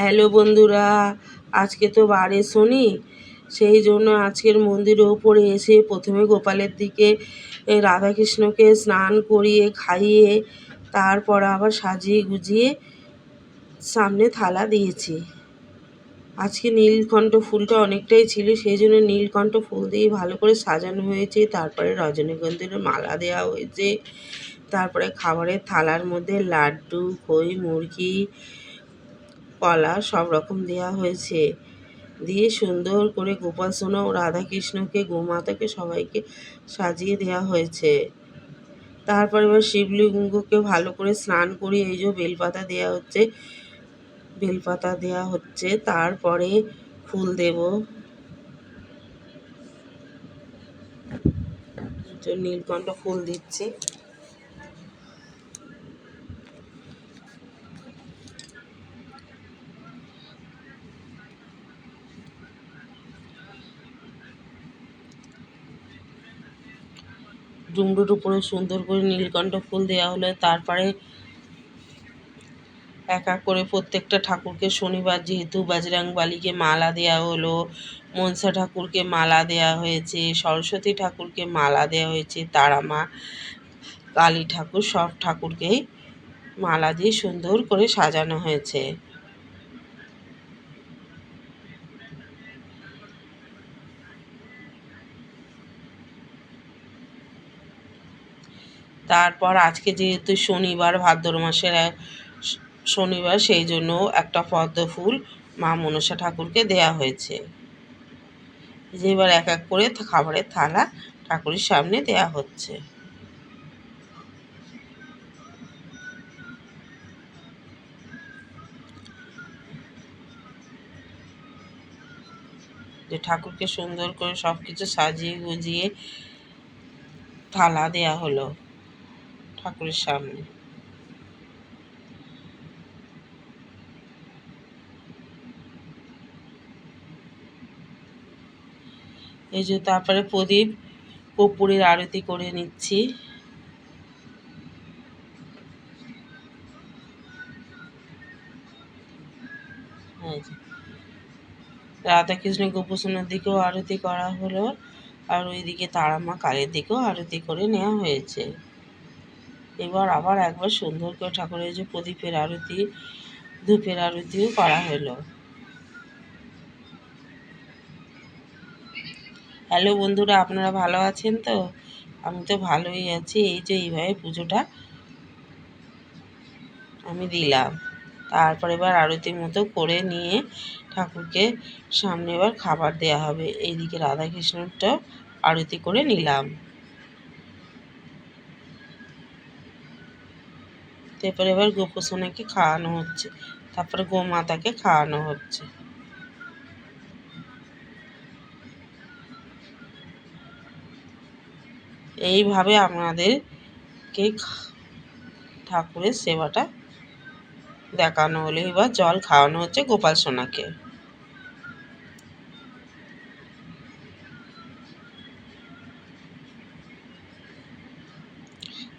Hello বন্ধুরা, আজকে তো বারে শনি, সেই জন্য আজকের মন্দিরের ওপরে এসে প্রথমে গোপালের দিকে রাধাকৃষ্ণকে স্নান করিয়ে, খাইয়ে, তারপর আবার সাজিয়ে গুজিয়ে সামনে থালা দিয়েছি। আজকে নীলকণ্ঠ ফুলটা অনেকটাই ছিল, সেই জন্য নীলকণ্ঠ ফুল দিয়ে ভালো করে সাজানো হয়েছে, তারপরে রজনীগন্ধার মালা দেওয়া হয়েছে, তারপরে খাবারের থালার মধ্যে লাড্ডু, খই, মুরগি কলা সব রকম দেওয়া হয়েছে। দিয়ে সুন্দর করে গোপাল সোনা ও রাধাকৃষ্ণকে গোমাতাকে সবাইকে সাজিয়ে দেওয়া হয়েছে। তারপরে এবার শিবলিঙ্গকে ভালো করে স্নান করিয়ে এই যে বেলপাতা দেওয়া হচ্ছে, বেলপাতা দেওয়া হচ্ছে, তারপরে ফুল দেব। নীলকণ্ঠ ফুল দিচ্ছি। ডুমরুর উপরে সুন্দর করে নীলকণ্ঠ ফুল দেওয়া হলো তারপরে এক এক করে প্রত্যেকটা ঠাকুরকে শনিবার যেহেতু বাজরাং বালিকে মালা দেওয়া হলো, মনসা ঠাকুরকে মালা দেওয়া হয়েছে, সরস্বতী ঠাকুরকে মালা দেওয়া হয়েছে তারা মা কালী ঠাকুর সব ঠাকুরকেই মালা দিয়ে সুন্দর করে সাজানো হয়েছে। তারপর আজকে যেহেতু শনিবার, ভাদ্র মাসের শনিবার, সেই জন্য একটা পদ্ম ফুল মা মনসা ঠাকুরকে দেয়া হয়েছে। এবার এক এক করে খাবারের থালা ঠাকুরের সামনে দেয়া হচ্ছে। যে ঠাকুরকে সুন্দর করে সব কিছু সাজিয়ে গুজিয়ে থালা দেয়া হলো। ঠাকুরের সামনে। এই যে তারপরে প্রদীপ কর্পূরের আরতি করে নিচ্ছি। রাধাকৃষ্ণ গোপসোনার দিকেও আরতি করা হলো, আর ওইদিকে তারামা কালের দিকেও আরতি করে নেওয়া হয়েছে। এবার আবার একবার সুন্দর করে ঠাকুরের যে প্রদীপের আরতি, ধূপের আরতিও করা হলো। হ্যালো বন্ধুরা, আপনারা ভালো আছেন তো? আমি তো ভালোই আছি। এই যে এইভাবে পুজোটা আমি দিলাম। তারপর এবার আরতি মতো করে নিয়ে ঠাকুরকে সামনে এবার খাবার দেয়া হবে। এইদিকে রাধাকৃষ্ণটা আরতি করে নিলাম। তারপরে এবার গোপোষণাকে খাওয়ানো হচ্ছে। তারপরে গোমাতাকে খাওয়ানো হচ্ছে। এইভাবে আমাদেরকে ঠাকুরের সেবাটা দেখানো হলো। এবার জল খাওয়ানো হচ্ছে গোপাল সোনাকে।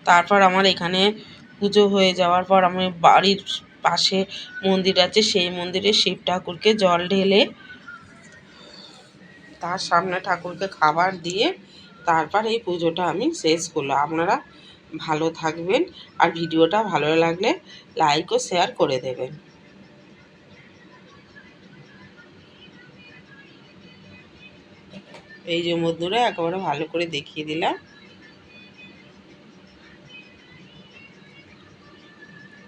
তারপর আমার এখানে পুজো হয়ে যাওয়ার পর আমি বাড়ির পাশে মন্দির আছে, সেই মন্দিরে শিব ঠাকুরকে জল ঢেলে তার সামনে ঠাকুরকে খাবার দিয়ে তারপর এই পুজোটা আমি শেষ করলাম। আপনারা ভালো থাকবেন আর ভিডিওটা ভালো লাগলে লাইক ও শেয়ার করে দেবেন। এই যে মধ্যরে একেবারে ভালো করে দেখিয়ে দিলাম।